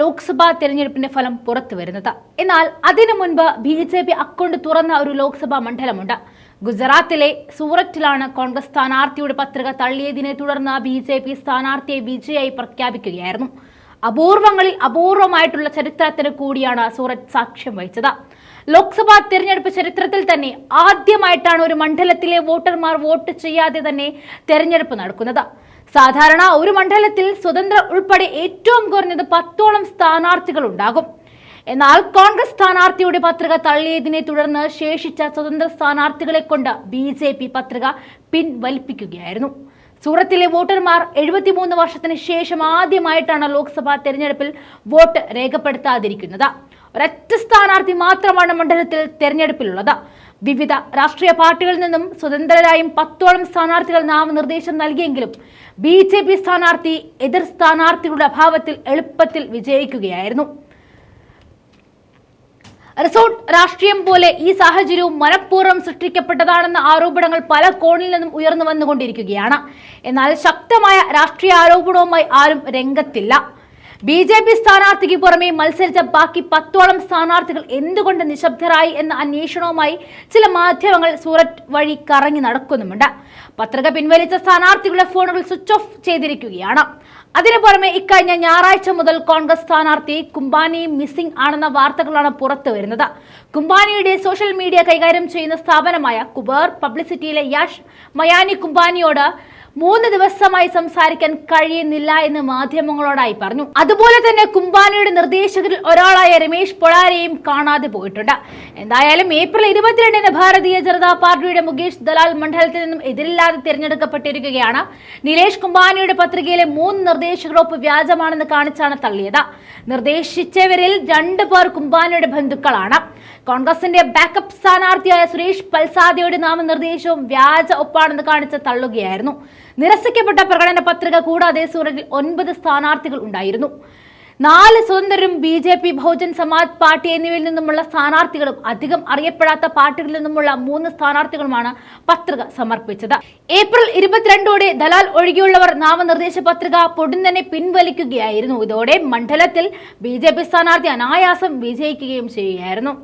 ലോക്സഭാ തെരഞ്ഞെടുപ്പിന്റെ ഫലം പുറത്തു വരുന്നത്. എന്നാൽ അതിനു മുൻപ് ബി ജെ പി അക്കൗണ്ട് തുറന്ന ഒരു ലോക്സഭാ മണ്ഡലമുണ്ട്. ഗുജറാത്തിലെ സൂററ്റിലാണ് കോൺഗ്രസ് സ്ഥാനാർത്ഥിയുടെ പത്രിക തള്ളിയതിനെ തുടർന്ന് ബി ജെ പി സ്ഥാനാർത്ഥിയെ വിജയായി പ്രഖ്യാപിക്കുകയായിരുന്നു. അപൂർവങ്ങളിൽ അപൂർവമായിട്ടുള്ള ചരിത്രത്തിന് കൂടിയാണ് സൂറത്ത് സാക്ഷ്യം വഹിച്ചത്. ലോക്സഭാ തെരഞ്ഞെടുപ്പ് ചരിത്രത്തിൽ തന്നെ ആദ്യമായിട്ടാണ് ഒരു മണ്ഡലത്തിലെ വോട്ടർമാർ വോട്ട് ചെയ്യാതെ തന്നെ തെരഞ്ഞെടുപ്പ് നടക്കുന്നത്. സാധാരണ ഒരു മണ്ഡലത്തിൽ സ്വതന്ത്ര ഉൾപ്പെടെ ഏറ്റവും കുറഞ്ഞത് പത്തോളം സ്ഥാനാർത്ഥികൾ ഉണ്ടാകും. എന്നാൽ കോൺഗ്രസ് സ്ഥാനാർത്ഥിയുടെ പത്രിക തള്ളിയതിനെ തുടർന്ന് ശേഷിച്ച സ്വതന്ത്ര സ്ഥാനാർത്ഥികളെ കൊണ്ട് ബി ജെ പി പത്രിക പിൻവലിപ്പിക്കുകയായിരുന്നു. സൂറത്തിലെ വോട്ടർമാർ എഴുപത്തിമൂന്ന് വർഷത്തിന് ശേഷം ആദ്യമായിട്ടാണ് ലോക്സഭാ തെരഞ്ഞെടുപ്പിൽ വോട്ട് രേഖപ്പെടുത്താതിരിക്കുന്നത്. ഒരൊറ്റ സ്ഥാനാർത്ഥി മാത്രമാണ് മണ്ഡലത്തിൽ തെരഞ്ഞെടുപ്പിലുള്ളത്. വിവിധ രാഷ്ട്രീയ പാർട്ടികളിൽ നിന്നും സ്വതന്ത്രരായും പത്തോളം സ്ഥാനാർത്ഥികൾ നാമനിർദ്ദേശം നൽകിയെങ്കിലും ബി ജെ പി സ്ഥാനാർത്ഥി എതിർ സ്ഥാനാർത്ഥികളുടെ അഭാവത്തിൽ എളുപ്പത്തിൽ വിജയിക്കുകയായിരുന്നു. റിസോർട്ട് രാഷ്ട്രീയം പോലെ ഈ സാഹചര്യവും മനഃപൂർവം സൃഷ്ടിക്കപ്പെട്ടതാണെന്ന ആരോപണങ്ങൾ പല കോണിൽ നിന്നും ഉയർന്നു വന്നുകൊണ്ടിരിക്കുകയാണ്. എന്നാൽ ശക്തമായ രാഷ്ട്രീയ ആരോപണവുമായി ആരും രംഗത്തില്ല. ബി ജെ പി സ്ഥാനാർത്ഥിക്ക് പുറമെ മത്സരിച്ച ബാക്കി പത്തോളം സ്ഥാനാർത്ഥികൾ എന്തുകൊണ്ട് നിശബ്ദരായി എന്ന അന്വേഷണവുമായി ചില മാധ്യമങ്ങൾ സൂററ്റ് വഴി കറങ്ങി നടക്കുന്നുമുണ്ട്. പത്രിക പിൻവലിച്ച സ്ഥാനാർത്ഥികളുടെ ഫോണുകൾ സ്വിച്ച് ഓഫ് ചെയ്തിരിക്കുകയാണ്. അതിനു പുറമെ ഇക്കഴിഞ്ഞ ഞായറാഴ്ച മുതൽ കോൺഗ്രസ് സ്ഥാനാർത്ഥി കുംബാനി മിസ്സിംഗ് ആണെന്ന വാർത്തകളാണ് പുറത്തു വരുന്നത്. കുംബാനിയുടെ സോഷ്യൽ മീഡിയ കൈകാര്യം ചെയ്യുന്ന സ്ഥാപനമായ കുബേർ പബ്ലിസിറ്റിയിലെ യാഷ് മയാനി കുംബാനിയോട് മൂന്ന് ദിവസമായി സംസാരിക്കാൻ കഴിയുന്നില്ല എന്ന് മാധ്യമങ്ങളോടായി പറഞ്ഞു. അതുപോലെ തന്നെ കുംബാനയുടെ നിർദ്ദേശകരിൽ ഒരാളായ രമേശ് പൊളാരെയും കാണാതെ പോയിട്ടുണ്ട്. എന്തായാലും ഏപ്രിൽ ഇരുപത്തിരണ്ടിന് ഭാരതീയ ജനതാ പാർട്ടിയുടെ മുകേഷ് ദലാൽ മണ്ഡലത്തിൽ നിന്നും എതിരില്ലാതെ തിരഞ്ഞെടുക്കപ്പെട്ടിരിക്കുകയാണ്. നിലേഷ് കുംബാനിയുടെ പത്രികയിലെ മൂന്ന് നിർദ്ദേശകരൊപ്പ് വ്യാജമാണെന്ന് കാണിച്ചാണ് തള്ളിയത്. നിർദ്ദേശിച്ചവരിൽ രണ്ടു പേർ കുംബാനിയുടെ ബന്ധുക്കളാണ്. കോൺഗ്രസിന്റെ ബാക്കപ്പ് സ്ഥാനാർത്ഥിയായ സുരേഷ് പൽസാദിയുടെ നാമനിർദ്ദേശവും വ്യാജ ഒപ്പാണെന്ന് കാണിച്ച് തള്ളുകയായിരുന്നു. നിരസിക്കപ്പെട്ട പ്രകടന പത്രിക കൂടാതെ സൂറത്തിൽ ഒൻപത് സ്ഥാനാർത്ഥികൾ ഉണ്ടായിരുന്നു. നാല് സ്വതന്ത്രരും B J P Bahujan Samaj party എന്നിവയിൽ നിന്നുമുള്ള സ്ഥാനാർത്ഥികളും അധികം അറിയപ്പെടാത്ത പാർട്ടികളിൽ നിന്നുമുള്ള മൂന്ന് സ്ഥാനാർത്ഥികളുമാണ് പത്രിക സമർപ്പിച്ചത്. ഏപ്രിൽ ഇരുപത്തിരണ്ടോടെ ദലാൽ ഒഴികെയുള്ളവർ നാമനിർദ്ദേശ പത്രിക പൊടുന്നനെ പിൻവലിക്കുകയായിരുന്നു. ഇതോടെ മണ്ഡലത്തിൽ ബി സ്ഥാനാർത്ഥി അനായാസം വിജയിക്കുകയും ചെയ്യുകയായിരുന്നു.